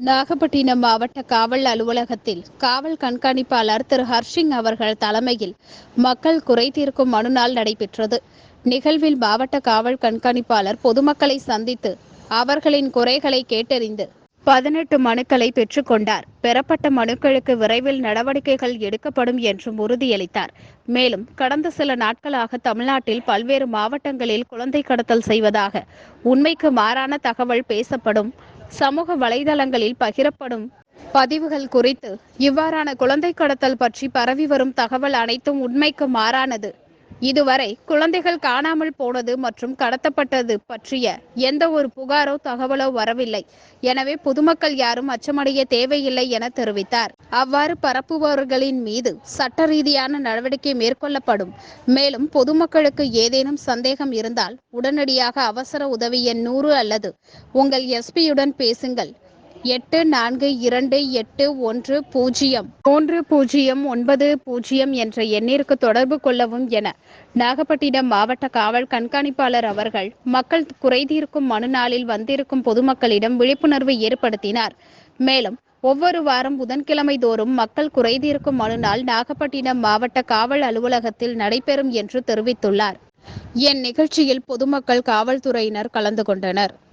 நாகப்பட்டினம் மாவட்ட காவல் அலுவலகத்தில் காவல் கண்காணிப்பாளர் திரு. ஹர்ஷிங் அவர்கள் தலைமையில் மக்கள் குறை தீர்க்கும் மனு நாள் நடைபெற்றது. நிகழ்வில் மாவட்ட காவல் கண்காணிப்பாளர் பொதுமக்களை சந்தித்து அவர்களின் குறைகளை கேட்டறிந்து பதினெட்டு மனுக்களை பெற்றுக்கொண்டார் பெறப்பட்ட மனுக்களுக்கு விரைவில் நடவடிக்கைகள் எடுக்கப்படும் என்றும் உறுதியளித்தார். மேலும் கடந்த சில நாட்களாக தமிழ்நாட்டில் பல்வேறு மாவட்டங்களில் குழந்தை கடத்தல் செய்வதாக உண்மைக்கு மாறான தகவல் பேசப்படும் சமூக வலைதளங்களில் பகிரப்படும் பதிவுகள் குறித்து இவ்வாறான குழந்தை கடத்தல் பற்றி பரவி வரும் தகவல் அனைத்தும் உண்மைக்கு மாறானது. இதுவரை குழந்தைகள் காணாமல் போனது மற்றும் கடத்தப்பட்டது பற்றிய எந்த ஒரு புகாரோ தகவலோ வரவில்லை. எனவே பொதுமக்கள் யாரும் அச்சமடைய தேவையில்லை என தெரிவித்தார். அவ்வாறு பரப்புபவர்களின் மீது சட்ட ரீதியான நடவடிக்கை மேற்கொள்ளப்படும். மேலும் பொதுமக்களுக்கு ஏதேனும் சந்தேகம் இருந்தால் உடனடியாக அவசர உதவி எண் நூறு அல்லது உங்கள் எஸ்பியுடன் பேசுங்கள். எட்டு நான்கு இரண்டு எட்டு ஒன்று பூஜ்ஜியம். மூன்று பூஜ்ஜியம் ஒன்பது பூஜ்ஜியம் என்ற எண்ணிற்கு தொடர்பு கொள்ளவும் என நாகப்பட்டினம் மாவட்ட காவல் கண்காணிப்பாளர் அவர்கள் மக்கள் குறைதீர்க்கும் மனு நாளில் வந்திருக்கும் பொதுமக்களிடம் விழிப்புணர்வு ஏற்படுத்தினார். மேலும் ஒவ்வொரு வாரம் புதன்கிழமை தோறும் மக்கள் குறைதீர்க்கும் மனு நாள் நாகப்பட்டினம் மாவட்ட காவல் அலுவலகத்தில் நடைபெறும் என்று தெரிவித்துள்ளார். என் நிகழ்ச்சியில் பொதுமக்கள் காவல்துறையினர் கலந்து கொண்டனர்.